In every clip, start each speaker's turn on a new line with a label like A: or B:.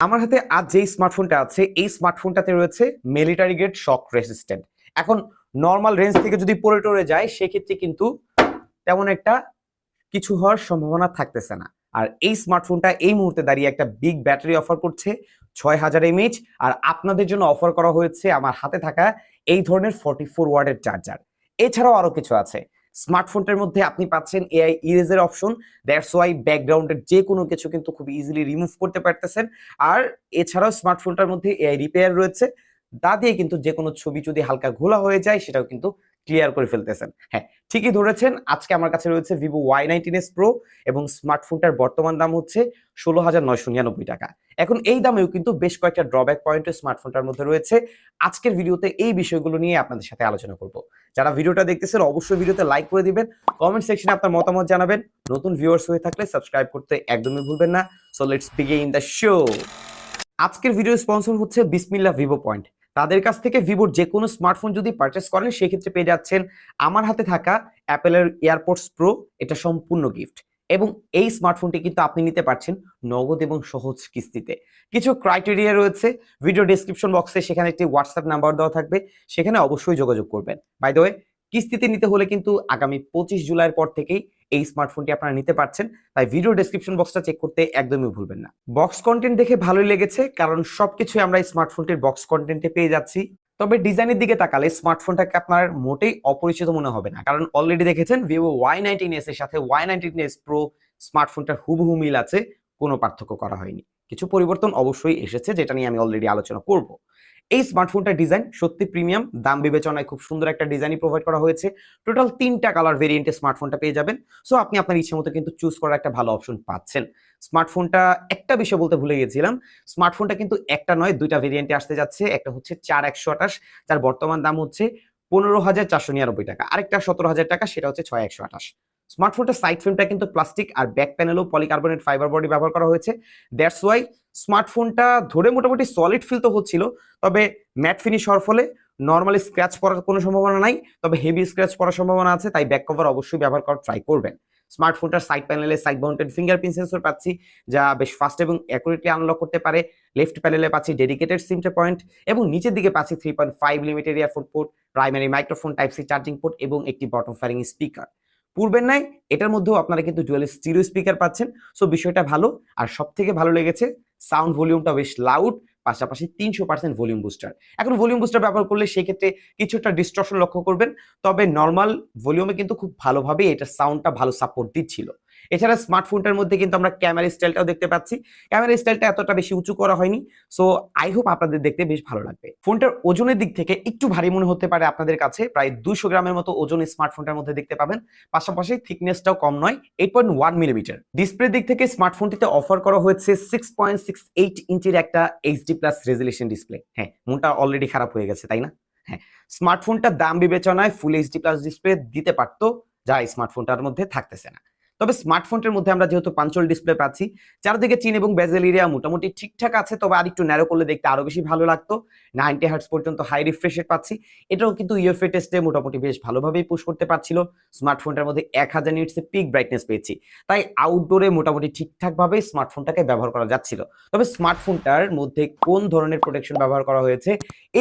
A: আমার হাতে আজ যেই স্মার্টফোনটা আছে, এই স্মার্টফোনটাতে রয়েছে মিলিটারি গ্রেড শক রেসিস্ট্যান্ট এখন নর্মাল রেঞ্জ থেকে যদি পড়ে টরে যায়, সেক্ষেত্রে কিন্তু তেমন একটা কিছু হওয়ার সম্ভাবনা থাকতেছে না। আর এই স্মার্টফোনটা এই মুহূর্তে দাঁড়িয়ে একটা বিগ ব্যাটারি অফার করছে, ছয় হাজার এমএইচ আর আপনাদের জন্য অফার করা হয়েছে আমার হাতে থাকা এই ধরনের ফর্টি ফোর ওয়ার্ডের চার্জার এছাড়াও আরও কিছু আছে। স্মার্টফোনটার মধ্যে আপনি পাচ্ছেন এআই ইরেজের অপশন দ্যাটস ওয়াই ব্যাকগ্রাউন্ডের যে কোনো কিছু কিন্তু খুব ইজিলি রিমুভ করতে পারতেছেন। আর এছাড়াও স্মার্টফোনটার মধ্যে এআই রিপেয়ার রয়েছে। তা দিয়ে কিন্তু যে কোনো ছবি যদি হালকা ঘোলা হয়ে যায়, সেটাও কিন্তু ক্লিয়ার করে ফেলতেছেন। হ্যাঁ ঠিকই ধরেছেন, আজকে আমার কাছে রয়েছে Vivo Y nineteen S pro এবং স্মার্টফোনটার বর্তমান দাম হচ্ছে ষোলো হাজার নয়শো নিরানব্বই টাকা। এখন এই দামেও কিন্তু বেশ কয়েকটা ড্রব্যাক পয়েন্ট স্মার্টফোনটার মধ্যে রয়েছে। আজকের ভিডিওতে এই বিষয়গুলো নিয়ে আপনাদের সাথে আলোচনা করব। যারা ভিডিওটা দেখতেছেন, অবশ্যই ভিডিওতে লাইক করে দিবেন কমেন্ট সেকশনে আপনার মতামত জানাবেন। নতুন ভিউয়ার্স হয়ে থাকলে সাবস্ক্রাইব করতে একদমই ভুলবেন না। So let's begin the show আজকের ভিডিও স্পন্সর হচ্ছে বিসমিল্লা ভিভো পয়েন্ট তাদের কাছ থেকে ভিভোর যে কোনো স্মার্টফোন যদি পারচেস করেন, সেক্ষেত্রে পেয়ে যাচ্ছেন আমার হাতে থাকা অ্যাপেলের এয়ারপোর্টস প্রো এটা সম্পূর্ণ গিফট এবং এই স্মার্টফোনটি কিন্তু আপনি নিতে পারছেন নগদ এবং সহজ কিস্তিতে। কিছু ক্রাইটেরিয়া রয়েছে ভিডিও ডেসক্রিপশন বক্সে সেখানে একটি হোয়াটসঅ্যাপ নাম্বার দেওয়া থাকবে, সেখানে অবশ্যই যোগাযোগ করবেন। বাই কিস্তিতে নিতে হলে কিন্তু আগামী পঁচিশ জুলাইয়ের পর থেকেই এই স্মার্টফোনটি আপনারা নিতে পারছেন। তাই ভিডিও ডিসক্রিপশন বক্সটা চেক করতে একদমই ভুলবেন না। বক্স কন্টেন্ট দেখে ভালোই লেগেছে, কারণ সবকিছুই আমরা এই স্মার্টফোনটির বক্স কন্টেন্টে পেয়ে যাচ্ছি। তবে ডিজাইনের দিকে তাকালে স্মার্টফোনটাকে আপনার মোটেই অপরিচিত মনে হবে না। কারণ অলরেডি দেখেছেন ভিভো ওয়াই নাইনটিন এস এর সাথে ওয়াই নাইনটিন এস প্রো স্মার্টফোনটার হুবহু মিল আছে, কোনো পার্থক্য করা হয়নি। কিছু পরিবর্তন অবশ্যই এসেছে, যেটা নিয়ে আমি অলরেডি আলোচনা করব। এই স্মার্টফোনটার ডিজাইন সত্যি প্রিমিয়াম দাম বিবেচনায় খুব সুন্দর একটা ডিজাইনই প্রোভাইড করা হয়েছে। টোটাল তিনটা কালার ভেরিয়েন্টে স্মার্টফোনটা পেয়ে যাবেন। সো আপনি আপনার ইচ্ছে মতো কিন্তু চুজ করার একটা ভালো অপশন পাচ্ছেন। স্মার্টফোনটা একটা বিষয় বলতে ভুলে গেছিলাম স্মার্টফোনটা কিন্তু একটা নয়, দুইটা ভেরিয়েন্টে আসতে যাচ্ছে। একটা হচ্ছে চার একশো আঠাশ, যার বর্তমান দাম হচ্ছে পনেরো হাজার চারশো নিরানব্বই টাকা। আরেকটা সতেরো হাজার টাকা, সেটা হচ্ছে ছয় একশো আঠাশ। স্মার্টফোনটার সাইড ফ্রেমটা কিন্তু প্লাস্টিক আর ব্যাক প্যানেলও পলিকার্বনেট ফাইবার বডি ব্যবহার করা হয়েছে। দ্যাটস ওয়াই স্মার্টফোনটা ধরে মোটামুটি সলিড ফিল তো হচ্ছিল, তবে ম্যাট ফিনিশ হওয়ার ফলে নর্মালি স্ক্র্যাচ পড়ার কোনো সম্ভাবনা নাই, তবে হেভি স্ক্র্যাচ পড়ার সম্ভাবনা আছে, তাই ব্যাক কভার অবশ্যই ব্যবহার করার ট্রাই করবেন। স্মার্টফোনটার সাইড প্যানেলে সাইড মাউন্টেড ফিঙ্গারপ্রিন্ট সেন্সর পাচ্ছি, যা বেশ ফাস্ট এবং অ্যাকুরেটলি আনলক করতে পারে। লেফট প্যানেলে পাচ্ছি ডেডিকেটেড সিমটে পয়েন্ট এবং নিচের দিকে পাচ্ছি three point five limited earphone port primary microphone type C charging port এবং একটি বটম ফায়ারিং স্পিকার পূর্বের নাই এটার মধ্যেও আপনারা কিন্তু ডুয়েল স্টিরিও স্পিকার পাচ্ছেন। সো বিষয়টা ভালো। আর সব থেকে ভালো লেগেছে সাউন্ড ভলিউমটা বেশ লাউড পাশাপাশি তিনশো পার্সেন্ট ভলিউম বুস্টার এখন ভলিউম বুস্টার ব্যবহার করলে সেক্ষেত্রে কিছুটা ডিস্ট্রকশন লক্ষ্য করবেন। তবে নর্মাল ভলিউমে কিন্তু খুব ভালোভাবে এটা সাউন্ডটা ভালো সাপোর্ট দিচ্ছিল। এছাড়া স্মার্টফোনটার মধ্যে কিন্তু আমরা ক্যামেরা স্টাইলটাও দেখতে পাচ্ছি। ক্যামেরা স্টাইলটা এতটা বেশি উঁচু করা হয়নি। সো আই হোপ আপনাদের দেখতে বেশ ভালো লাগবে। ফোনটার ওজনের দিক থেকে একটু ভারী মনে হতে পারে আপনাদের কাছে। প্রায় দুশো গ্রামের মতো ওজন স্মার্টফোনটার মধ্যে দেখতে পাবেন। পাশাপাশি থিকনেসটাও কম নয় এইট পয়েন্ট ওয়ান মিলিমিটার ডিসপ্লের দিক থেকে স্মার্টফোনটিতে অফার করা হয়েছে সিক্স পয়েন্ট সিক্স এইট ইঞ্চির একটা এইচডি প্লাস রেজলিউশন ডিসপ্লে হ্যাঁ মনটা অলরেডি খারাপ হয়ে গেছে, তাই না? হ্যাঁ স্মার্টফোনটার দাম বিবেচনায় ফুল এইচডি প্লাস ডিসপ্লে দিতে পারতো, যা স্মার্টফোনটার মধ্যে থাকতেছে না। তবে স্মার্টফোনটার মধ্যে আমরা যেহেতু পাঞ্চল ডিসপ্লে পাচ্ছি, চারদিকে চীন এবং বেজেল এরিয়া মোটামুটি ঠিকঠাক আছে, তবে আর একটু ন্যারো করলে দেখতে আরও বেশি ভালো লাগতো। নাইনটি হার্টস পর্যন্ত হাই রিফ্রেশের পাচ্ছি। এটাও কিন্তু ইউএফএ টেস্টে মোটামুটি বেশ ভালোভাবেই পুশ করতে পারছিল। স্মার্টফোনটার মধ্যে এক হাজার নিটসে পিক ব্রাইটনেস পেয়েছি। তাই আউটডোরে মোটামুটি ঠিকঠাকভাবে স্মার্টফোনটাকে ব্যবহার করা যাচ্ছিল। তবে স্মার্টফোনটার মধ্যে কোন ধরনের প্রোটেকশন ব্যবহার করা হয়েছে,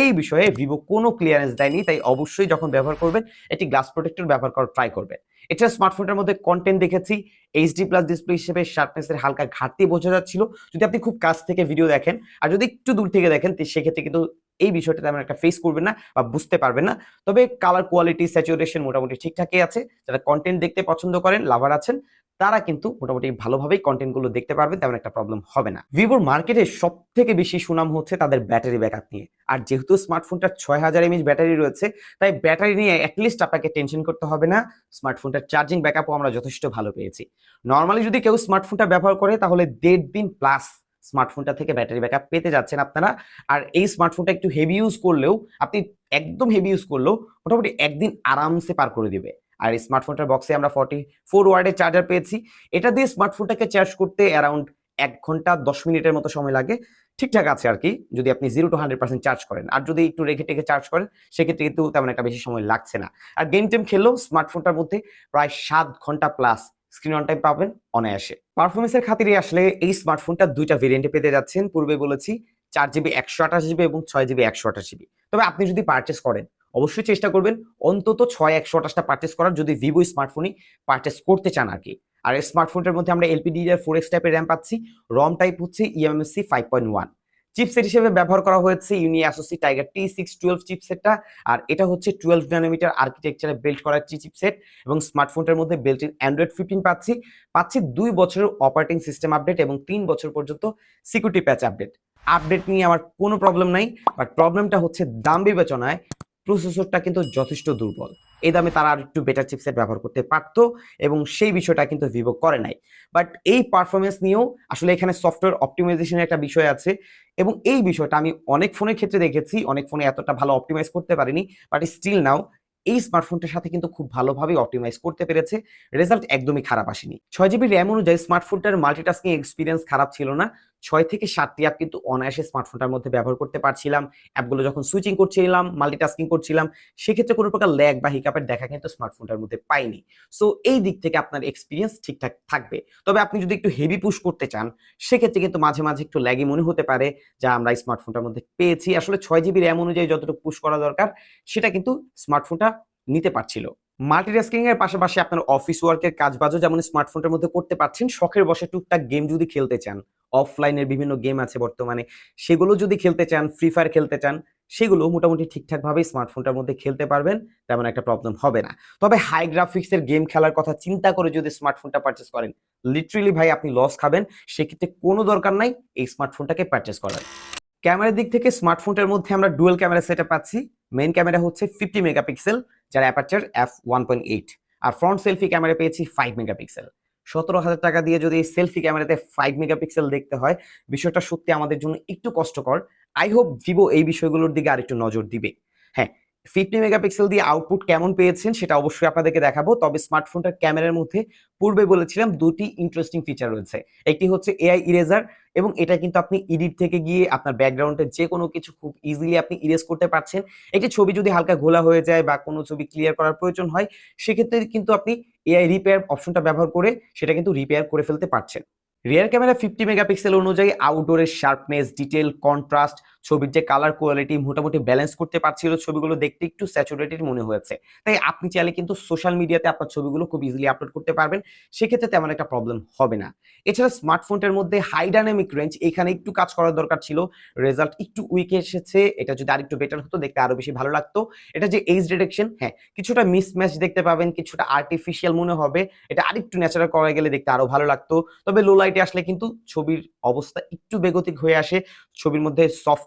A: এই বিষয়ে ভিভো কোনো ক্লিয়ারেন্স দেয়নি। তাই অবশ্যই যখন ব্যবহার করবেন, একটি গ্লাস প্রোটেক্টর ব্যবহার করার ট্রাই করবেন। এছাড়া স্মার্টফোনটার মধ্যে কন্টেন্ট দেখেছি এইচডি প্লাস ডিসপ্লে হিসেবে শার্পনেসের হালকা ঘাটতি বোঝা যাচ্ছিল। যদি আপনি খুব কাছ থেকে ভিডিও দেখেন, আর যদি একটু দূর থেকে দেখেন সেক্ষেত্রে কিন্তু এই বিষয়টা তেমন একটা ফেস করবেন না বা বুঝতে পারবেন না। তবে কালার কোয়ালিটি স্যাচুরেশন মোটামুটি ঠিকঠাকই আছে। যারা কন্টেন্ট দেখতে পছন্দ করেন লাভার আছেন তারা কিন্তু মোটামুটি ভালোভাবেই কন্টেন্টগুলো দেখতে পারবেন তেমন একটা প্রবলেম হবে না। ভিভোর মার্কেটে সব থেকে বেশি সুনাম হচ্ছে তাদের ব্যাটারি ব্যাকআপ নিয়ে। আর যেহেতু স্মার্টফোনটার ছয় হাজার এমএইচ ব্যাটারি রয়েছে, তাই ব্যাটারি নিয়ে অ্যাটলিস্ট আপনাকে টেনশন করতে হবে না। স্মার্টফোনটার চার্জিং ব্যাকআপও আমরা যথেষ্ট ভালো পেয়েছি। নর্মালি যদি কেউ স্মার্টফোনটা ব্যবহার করে, তাহলে দেড় দিন প্লাস স্মার্টফোনটা থেকে ব্যাটারি ব্যাকআপ পেতে যাচ্ছেন আপনারা। আর এই স্মার্টফোনটা একটু হেভি ইউজ করলেও, আপনি একদম হেভি ইউজ করলেও, মোটামুটি একদিন আরামসে পার করে দিবে। আর এই স্মার্টফোনটার বক্সে আমরা ফর্টি ফোর ওয়ার্ডের চার্জার পেয়েছি। এটা দিয়ে স্মার্টফোনটাকে চার্জ করতে অ্যারাউন্ড এক ঘণ্টা দশ মিনিটের মতো সময় লাগে। ঠিকঠাক আছে আর কি, যদি আপনি zero to hundred percent charge করেন। আর যদি একটু রেখে টেখে চার্জ করেন, সেক্ষেত্রে কিন্তু তেমন একটা বেশি সময় লাগছে না। আর গেম টেম খেললেও স্মার্টফোনটার মধ্যে প্রায় সাত ঘণ্টা প্লাস স্ক্রিন অন টাইম পাবেন অনায়াসে। পারফরমেন্সের খাতিরে আসলে এই স্মার্টফোনটা দুইটা ভেরিয়েন্টে পেতে যাচ্ছেন। পূর্বে বলেছি, চার জিবি একশো আঠাশ জিবি এবং ছয় জিবি একশো আঠাশ জিবি তবে আপনি যদি পারচেস করেন অবশ্যই চেষ্টা করবেন। অন্তত ছয় একশো আঠাশটা পারচেস করার যদি ভিভো স্মার্টফোনই পারচেস করতে চান আর কি। আর এই স্মার্টফোনটার মধ্যে আমরা এলপিডিআর ফোর এক্স টাইপের র্যাম পাচ্ছি। রম টাইপ হচ্ছে EMSC five point one chipset হিসেবে ব্যবহার করা হয়েছে Unisoc Tiger T six twelve চিপসেটটা আর এটা হচ্ছে টুয়েলভ ন্যানোমিটার আর্কিটেকচারে বিল্ড করা চিপসেট এবং স্মার্টফোনটার মধ্যে বিল্ট ইন অ্যান্ড্রয়েড ফিফটিন পাচ্ছি। পাচ্ছি দুই বছরের অপারেটিং সিস্টেম আপডেট এবং তিন বছর পর্যন্ত সিকিউরিটি প্যাচ আপডেট আপডেট নিয়ে আমার কোনো প্রবলেম নাই। বাট প্রবলেমটা হচ্ছে দাম বিবেচনায় প্রসেসরটা কিন্তু যথেষ্ট দুর্বল। এই দামে তারা আর একটু বেটার চিপসেট ব্যবহার করতে পারতো এবং সেই বিষয়টা কিন্তু ভিভো করে নাই। বাট এই পারফরমেন্স নিয়েও আসলে এখানে সফটওয়্যার অপটিমাইজেশনের একটা বিষয় আছে এবং এই বিষয়টা আমি অনেক ফোনের ক্ষেত্রে দেখেছি, অনেক ফোনে এতটা ভালো অপটিমাইজ করতে পারিনি বাট স্টিল নাও এই স্মার্টফোনটার সাথে কিন্তু খুব ভালোভাবে অপটিমাইজ করতে পেরেছে। রেজাল্ট একদমই খারাপ আসেনি। ছয় জিবি র্যাম অনুযায়ী স্মার্টফোনটার মাল্টিটাস্কিং এক্সপিরিয়েন্স খারাপ ছিল না। ছয় থেকে সাতটি অ্যাপ কিন্তু অনায়াসে স্মার্টফোনটার মধ্যে ব্যবহার করতে পারছিলাম। অ্যাপগুলো যখন সুইচিং করছিলাম মাল্টিটাস্কিং করছিলাম, সেক্ষেত্রে কোনো প্রকার ল্যাগ বা হিকাপের দেখা কিন্তু স্মার্টফোনটার মধ্যে পাইনি। সো এই দিক থেকে আপনার এক্সপিরিয়েন্স ঠিকঠাক থাকবে। তবে আপনি যদি একটু হেভি পুশ করতে চান, সেক্ষেত্রে কিন্তু মাঝে মাঝে একটু ল্যাগি মনে হতে পারে, যা আমরা এই স্মার্টফোনটার মধ্যে পেয়েছি। আসলে ছয় জিবি র্যাম অনুযায়ী যতটুকু পুশ করা দরকার, সেটা কিন্তু স্মার্টফোনটা নিতে পারছিল। মাল্টিটাস্কিং এর পাশাপাশি আপনার অফিস ওয়ার্কের কাজবাজও যেমন স্মার্টফোনটার মধ্যে করতে পারছেন, শখের বসে টুকটাক গেম যদি খেলতে চান অফলাইনের বিভিন্ন গেম আছে বর্তমানে, সেগুলো যদি খেলতে চান ফ্রি ফায়ার খেলতে চান, সেগুলো মোটামুটি ঠিকঠাকভাবে স্মার্টফোনটার মধ্যে খেলতে পারবেন, তেমন একটা প্রবলেম হবে না। তবে হাই গ্রাফিক্সের গেম খেলার কথা চিন্তা করে যদি স্মার্টফোনটা পারচেস করেন লিটারেলি ভাই আপনি লস খাবেন, সেক্ষেত্রে কোনো দরকার নাই এই স্মার্টফোনটাকে পারচেস করার। ক্যামেরার দিক থেকে স্মার্টফোনটার মধ্যে আমরা ডুয়েল ক্যামেরা সেটআপ পাচ্ছি মেইন ক্যামেরা হচ্ছে ফিফটি মেগাপিক্সেল যার aperture F one point eight আর ফ্রন্ট সেলফি ক্যামেরা পেয়েছি ফাইভ মেগাপিক্সেল সতেরো হাজার টাকা দিয়ে যদি সেলফি ক্যামেরাতে ফাইভ মেগাপিক্সেল দেখতে হয়, বিষয়টা সত্যি আমাদের জন্য একটু কষ্টকর। আই হোপ ভিভো এই বিষয়গুলোর দিকে আরেকটু নজর দিবে। হ্যাঁ ফিফটি মেগাপিক্সেল দিয়ে আউটপুট কেমন পেয়েছেন সেটা অবশ্যই আপনাদেরকে দেখাবো। তবে স্মার্টফোনটার ক্যামেরার মধ্যে পূর্বে বলেছিলাম দুটি ইন্টারেস্টিং ফিচার রয়েছে। একটি হচ্ছে এআই ইরেজার এবং এটা কিন্তু আপনি এডিট থেকে গিয়ে আপনার ব্যাকগ্রাউন্ডে যে কোনো কিছু খুব ইজিলি আপনি ইরেজ করতে পারছেন। একটি ছবি যদি হালকা ঘোলা হয়ে যায় বা কোনো ছবি ক্লিয়ার করার প্রয়োজন হয়, সেক্ষেত্রে কিন্তু আপনি এআই রিপেয়ার অপশনটা ব্যবহার করে সেটা কিন্তু রিপেয়ার করে ফেলতে পারছেন। রিয়ার ক্যামেরা ফিফটি মেগাপিক্সেল অনুযায়ী আউটডোরের শার্পনেস ডিটেল কন্ট্রাস্ট ছবির যে কালার কোয়ালিটি মোটামুটি ব্যালেন্স করতে পারছিল ছবিগুলো দেখতে একটু স্যাচুরেটেড মনে হয়েছে। তাই আপনি চাইলে কিন্তু সোশ্যাল মিডিয়াতে আপনার ছবিগুলো খুব ইজিলি আপলোড করতে পারবেন, সেক্ষেত্রে তেমন একটা প্রবলেম হবে না। এছাড়া স্মার্টফোনটার মধ্যে হাই ডাইনামিক রেঞ্জ এখানে একটু কাজ করার দরকার ছিল রেজাল্ট একটু উইক এসেছে, এটা যদি আরেকটু বেটার হতো, দেখতে আরও বেশি ভালো লাগতো। এটা যে এইজ ডিটেকশন হ্যাঁ কিছুটা মিসম্যাচ দেখতে পাবেন, কিছুটা আর্টিফিশিয়াল মনে হবে, এটা আরেকটু ন্যাচারাল করা গেলে দেখতে আরও ভালো লাগতো। তবে লো লাইটে আসলে কিন্তু ছবির অবস্থা একটু বেগতিক হয়ে আসে, ছবির মধ্যে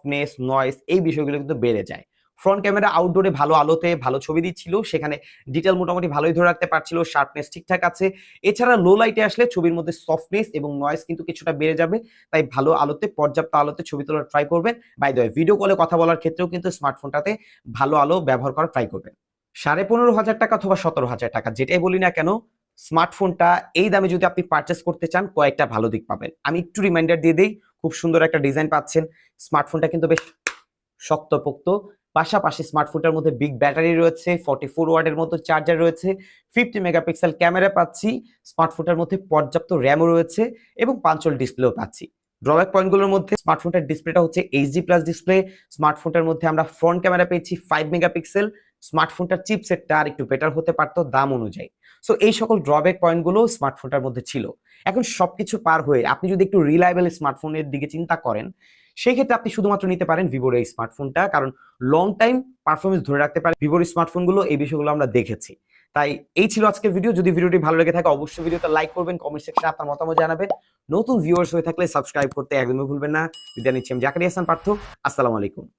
A: সফটনেস নয়েস এই বিষয়গুলো কিন্তু বেড়ে যায়। ফ্রন্ট ক্যামেরা আউটডোরে ভালো আলোতে ভালো ছবি দিচ্ছিল, সেখানে ডিটেল মোটামুটি ভালোই ধরে রাখতে পারছিল শার্পনেস ঠিকঠাক আছে। এছাড়া লো লাইটে আসলে ছবির মধ্যে সফটনেস এবং নয়েস কিন্তু কিছুটা বেড়ে যাবে, তাই ভালো আলোতে, পর্যাপ্ত আলোতে ছবি তোলার ট্রাই করবেন। বাই দ্য ভিডিও কলে কথা বলার ক্ষেত্রেও কিন্তু স্মার্টফোনটাতে ভালো আলো ব্যবহার করার ট্রাই করবেন। সাড়ে পনেরো হাজার টাকা অথবা সতেরো হাজার টাকা, যেটাই বলি না কেন স্মার্টফোনটা এই দামে যদি আপনি পারচেস করতে চান, কয়েকটা ভালো দিক পাবেন। আমি একটু রিমাইন্ডার দিয়ে দিই, খুব সুন্দর একটা ডিজাইন পাচ্ছেন। স্মার্টফোনটা কিন্তু বেশ শক্তপোক্ত। পাশাপাশি স্মার্টফোনটার মধ্যে বিগ ব্যাটারি রয়েছে ফর্টি ফোর ওয়ার্ডের মতো চার্জার রয়েছে ফিফটি মেগাপিক্সেল ক্যামেরা পাচ্ছি, স্মার্টফোনটার মধ্যে পর্যাপ্ত র্যামও রয়েছে এবং পাঞ্চল ডিসপ্লেও পাচ্ছি। ড্রব্যাক পয়েন্টগুলোর মধ্যে স্মার্টফোনটার ডিসপ্লেটা হচ্ছে এইচডি প্লাস ডিসপ্লে স্মার্টফোনটার মধ্যে আমরা ফ্রন্ট ক্যামেরা পেয়েছি ফাইভ মেগাপিক্সেল স্মার্টফোনটার চিপসেটটা আর একটু বেটার হতে পারতো দাম অনুযায়ী। সো এই সকল ড্রব্যাক পয়েন্টগুলো স্মার্টফোনটার মধ্যে ছিল। এখন সবকিছু পার হয়ে আপনি যদি একটু রিলায়েবল স্মার্টফোনের দিকে চিন্তা করেন সেই ক্ষেত্রে আপনি শুধুমাত্র নিতে পারেন ভিভোর এই স্মার্টফোনটা কারণ লং টাইম পারফরমেন্স ধরে রাখতে পারে ভিভোর স্মার্টফোনগুলো এই বিষয়গুলো আমরা দেখেছি। তাই এই ছিল আজকের ভিডিও যদি ভিডিওটি ভালো লেগে থাকে, অবশ্যই ভিডিওটা লাইক করবেন কমেন্ট সেকশনে আপনার মতামত জানাবেন। নতুন ভিউয়ার্স হয়ে থাকলে সাবস্ক্রাইব করতে একদমই ভুলবেন না। বিদায় নিচ্ছি আমি জাকারি হাসান পার্থ। আসসালামু আলাইকুম।